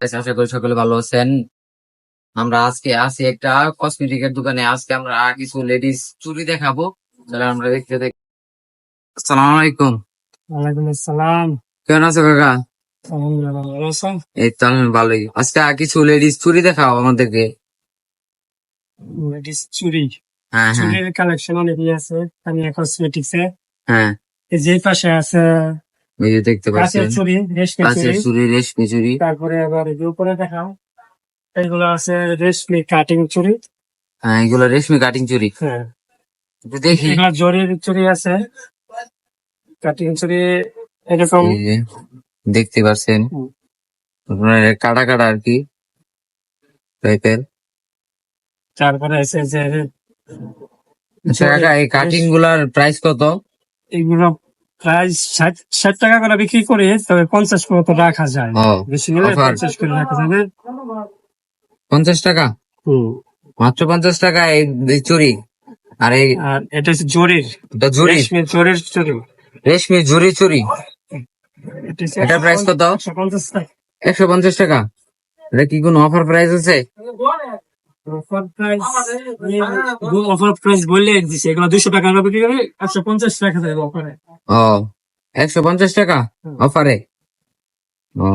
Guys আশা করি সকলে ভালো আছেন। আমরা আজকে আছি একটা কসমেটিকের দোকানে। আজকে আমরা কিছু লেডিস চুড়ি দেখাবো। তাহলে আমরা দেখতে দেখ আসসালামু আলাইকুম। ওয়ালাইকুম আসসালাম। কেমন আছো কাকা? এই তো আমি ভালোই। আজকে আর কিছু লেডিস চুড়ি দেখাও আমাদেরকে। লেডিস চুরি হ্যাঁ হ্যাঁ। চুরির কালেকশন অনেকই আছে। তানিয়া কসমেটিক্স হ্যাঁ। যে পাশে আছে এই যে দেখতে পাচ্ছেন চুরি রেশমি কাঁচের চুরি রেশমি চুড়ি তারপরে আবার এই যে উপরে দেখাও এগুলো আছে রেশমি কাটিং চুরি হ্যাঁ এগুলো রেশমি কাটিং চুড়ি হ্যাঁ। দেখি। এগুলো জরির চুরি আছে। কাটিং চুরি এরকম। দেখতে পাচ্ছেন। আপনার কাটা কাটা আর কি টাইপের তারপরে আছে যে আচ্ছা এই কাটিংগুলার প্রাইস কত? এগুলো প্রায় ষাট ষাট টাকা করে বিক্রি করে তবে পঞ্চাশ মতো রাখা যায়। বেশি Offer। পঞ্চাশ করে রাখা যায় না পঞ্চাশ টাকা? হুম। মাত্র পঞ্চাশ টাকা এই চুড়ি আর এই আর এটা হচ্ছে জরির। ঝুড়ি রেশমি জরির চুরি। রেশমি ঝুড়ি চুড়ি এটা প্রাইস কত? একশো পঞ্চাশ টাকা। একশো পঞ্চাশ টাকা। এটা কি কোনো অফার প্রাইস আছে? অফার প্রাইস বললে দিছে এগুলো দুশো টাকা বিক্রি করি একশো পঞ্চাশ টাকা দেবো অফারে ও একশো পঞ্চাশ টাকা অফারে ও।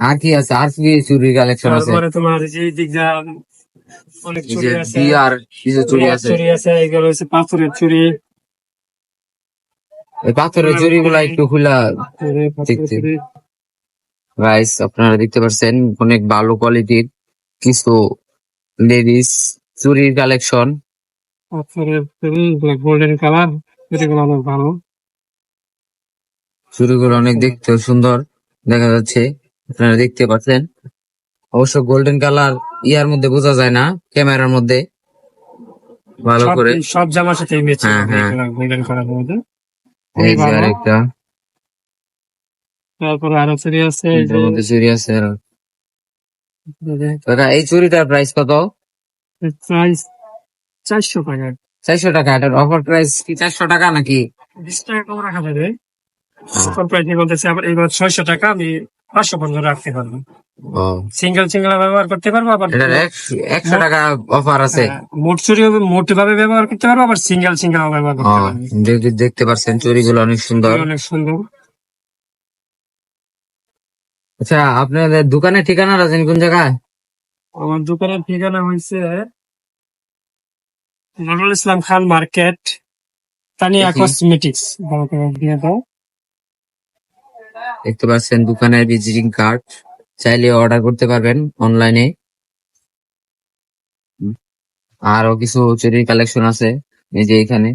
আর কি আছে? আর কি চুরি কালেকশন আছে? তারপরে তোমার যে দিক অনেক চুরি আছে। বিয়ার কিছু চুরি আছে। চুরি আছে এগুলো হচ্ছে পাথরের চুরি। এই পাথরের চুরি গুলা একটু খোলা। গাইস আপনারা দেখতে পাচ্ছেন অনেক ভালো কোয়ালিটির কিছু লেডিস চুরির কালেকশন গোল্ডেন কালার এগুলো অনেক ভালো। চুরিগুলো অনেক দেখতে সুন্দর দেখা যাচ্ছে আপনারা দেখতে পাচ্ছেন। অবশ্য গোল্ডেন কালার ইয়ার মধ্যে বোঝা যায় না ক্যামেরার মধ্যে। ভালো করে। সব জামার সাথে মেচে হ্যাঁ, হ্যাঁ। গোল্ডেন কালার মধ্যে। এই যে আরেকটা। তারপরে আরও চুরি আছে চুরি আছে আরও। এই চুরিটার প্রাইস কত? প্রাইস চারশো টাকা। চারশো টাকা এটার অফার প্রাইস কি চারশো টাকা নাকি? বিশ টাকা কম রাখা যাবে। অফার প্রাইস বলতেছে আবার এবার ছয়শো টাকা আমি পাঁচশো পর্যন্ত রাখতে পারব। সিঙ্গেল সিঙ্গেল ব্যবহার করতে পারব আবার একশো টাকা অফার আছে। হ্যাঁ, মোট চুরি মোট ভাবে ব্যবহার করতে পারব আবার সিঙ্গেল সিঙ্গেল ব্যবহার করতে পারব। দেখতে পাচ্ছেন চুরিগুলো অনেক সুন্দর। অনেক সুন্দর। আচ্ছা আপনাদের দোকানের ঠিকানা আছেন কোন জায়গায়? আমার দোকানের ঠিকানা হয়েছে নুরুল ইসলাম খান মার্কেট তানিয়া কসমেটিক্স। দিয়ে দাও। দেখতে পাচ্ছেন দোকানের ভিজিটিং কার্ড চাইলে অর্ডার করতে পারবেন অনলাইনে। আরও কিছু চুরির কালেকশন আছে এই যে এখানে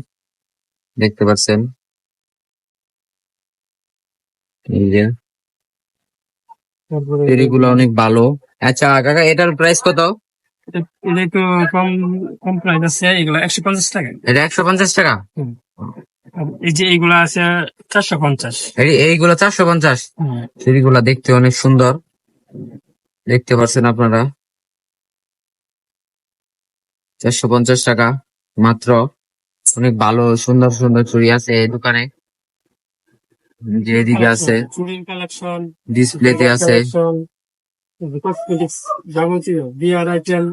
দেখতে পাচ্ছেন। এই যে। চুরিগুলো অনেক ভালো। আচ্ছা কাকা এটার প্রাইস কত? এটা- এটা একটু কম কম প্রাইস আছে এগুলো একশো পঞ্চাশ টাকা। এটা একশো পঞ্চাশ টাকা? এই যে এইগুলো আছে চারশো পঞ্চাশ। এইগুলো চারশো পঞ্চাশ? দেখতে অনেক সুন্দর। দেখতে পাচ্ছেন আপনারা। চারশো পঞ্চাশ টাকা মাত্র। অনেক ভালো সুন্দর সুন্দর চুড়ি আছে এই দোকানে। যে এদিকে আছে চুরির কালেকশন ডিসপ্লেতে আছে কসমেটিক্স যাবতীয় বিয়ার আইটেম